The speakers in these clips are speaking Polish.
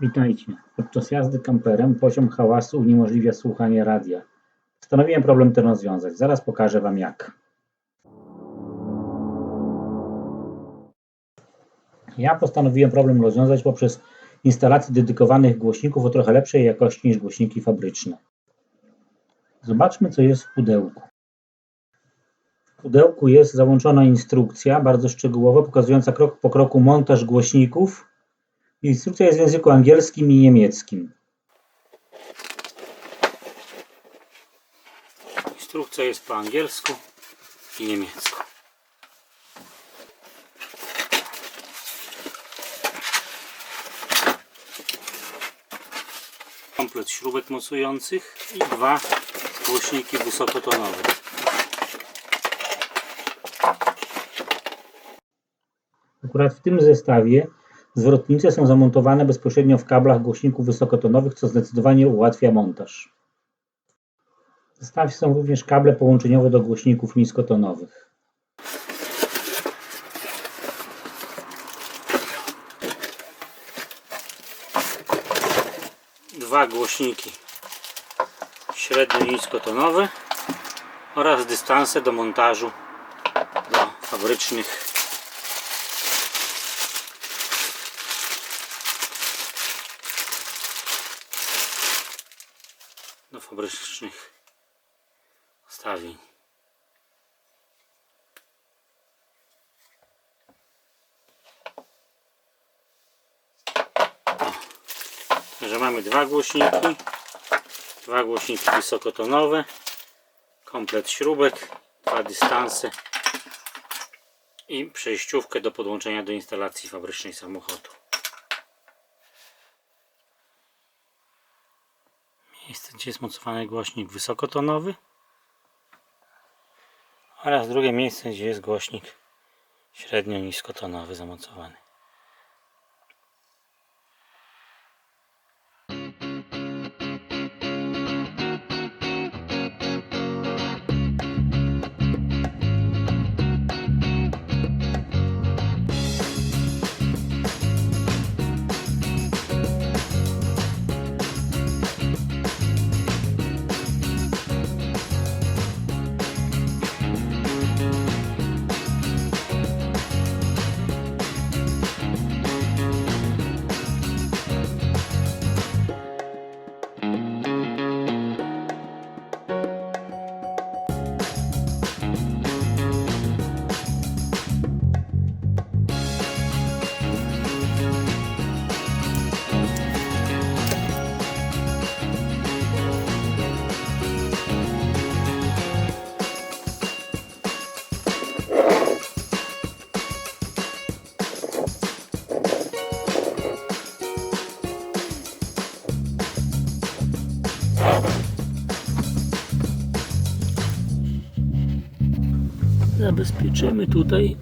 Witajcie. Podczas jazdy kamperem poziom hałasu uniemożliwia słuchanie radia. Postanowiłem problem ten rozwiązać. Zaraz pokażę Wam jak. Ja postanowiłem problem rozwiązać poprzez instalację dedykowanych głośników o trochę lepszej jakości niż głośniki fabryczne. Zobaczmy co jest w pudełku. W pudełku jest załączona instrukcja, bardzo szczegółowa, pokazująca krok po kroku montaż głośników Instrukcja jest w języku angielskim i niemieckim. Instrukcja jest po angielsku i niemiecku. Komplet śrubek mocujących i dwa głośniki wysokotonowe. Akurat w tym zestawie zwrotnice są zamontowane bezpośrednio w kablach głośników wysokotonowych, co zdecydowanie ułatwia montaż. Zestawie są również kable połączeniowe do głośników niskotonowych. Dwa głośniki średnio niskotonowe oraz dystanse do montażu do fabrycznych do fabrycznych ustawień. że mamy dwa głośniki, dwa głośniki wysokotonowe, komplet śrubek, dwa dystanse i przejściówkę do podłączenia do instalacji fabrycznej samochodu. Miejsce, gdzie jest mocowany głośnik wysokotonowy oraz drugie miejsce, gdzie jest głośnik średnio niskotonowy zamocowany. Zabezpieczymy tutaj.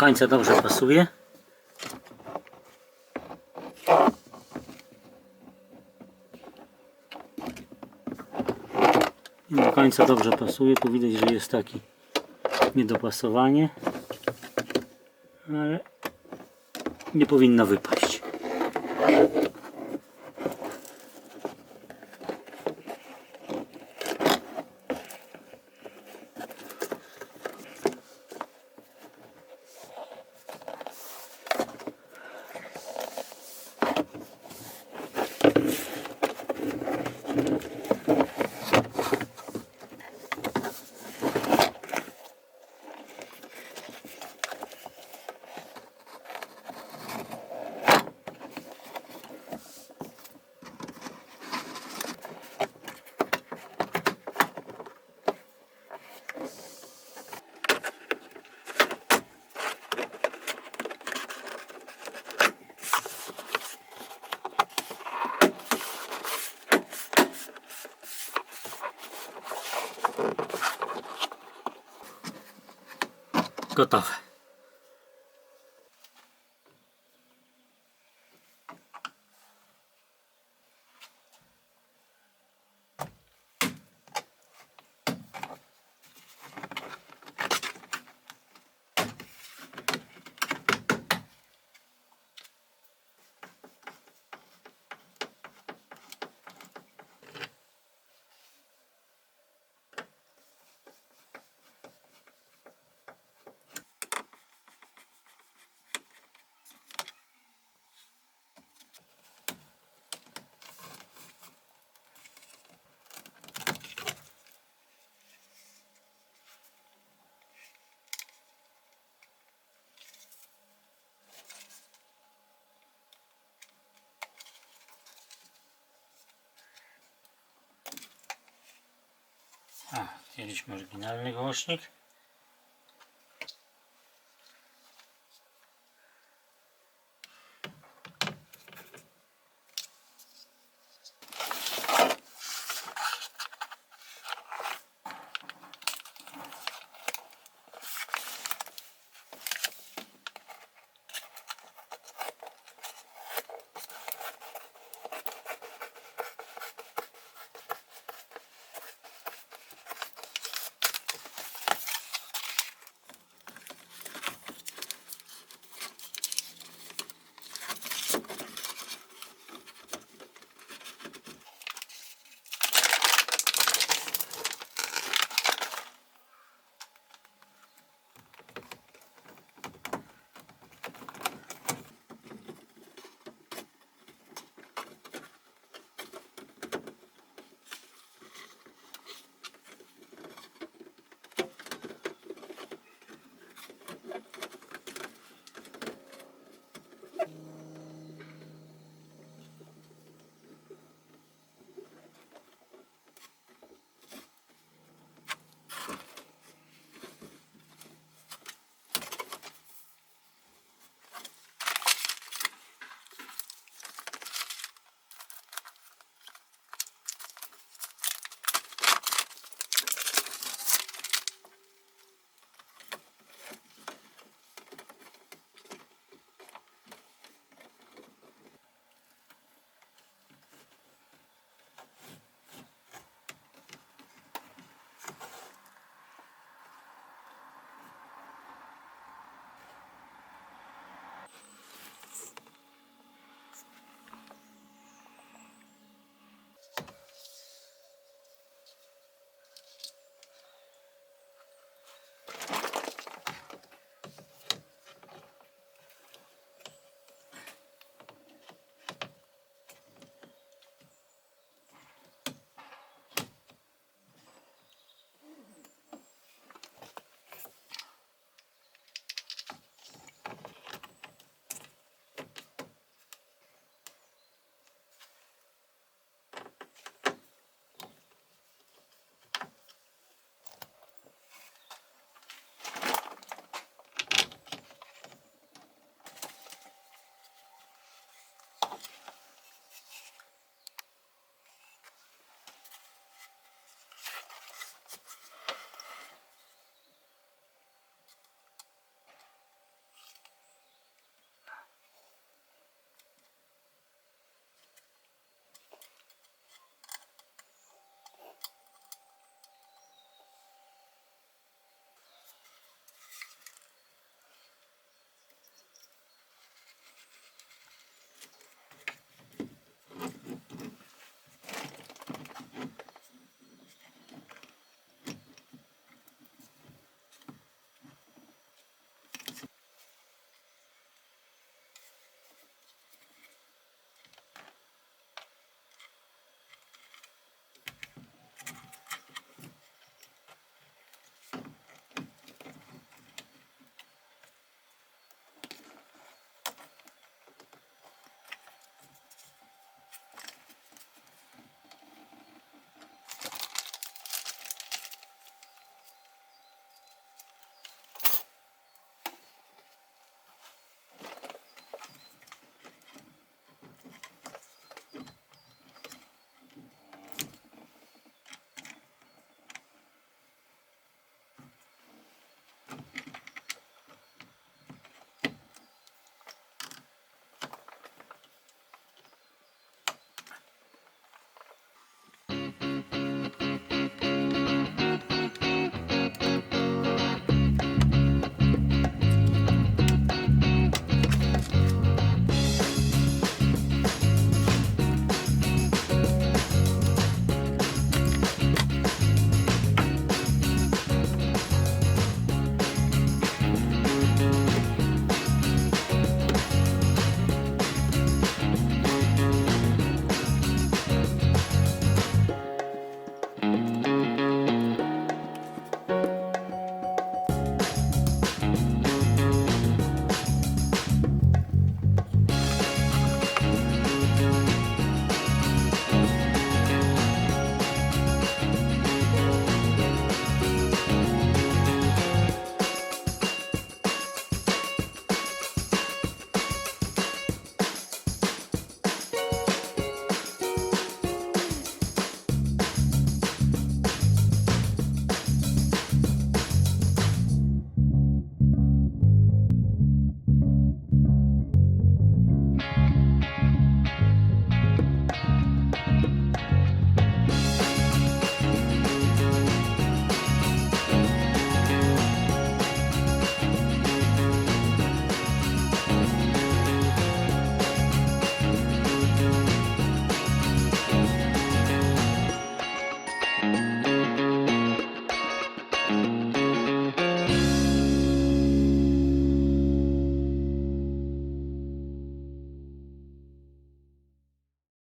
Końca dobrze pasuje. Nie do końca dobrze pasuje. Tu widać, że jest taki niedopasowanie. Ale nie powinno wypaść. 哥，打开。Mieliśmy oryginalny głośnik.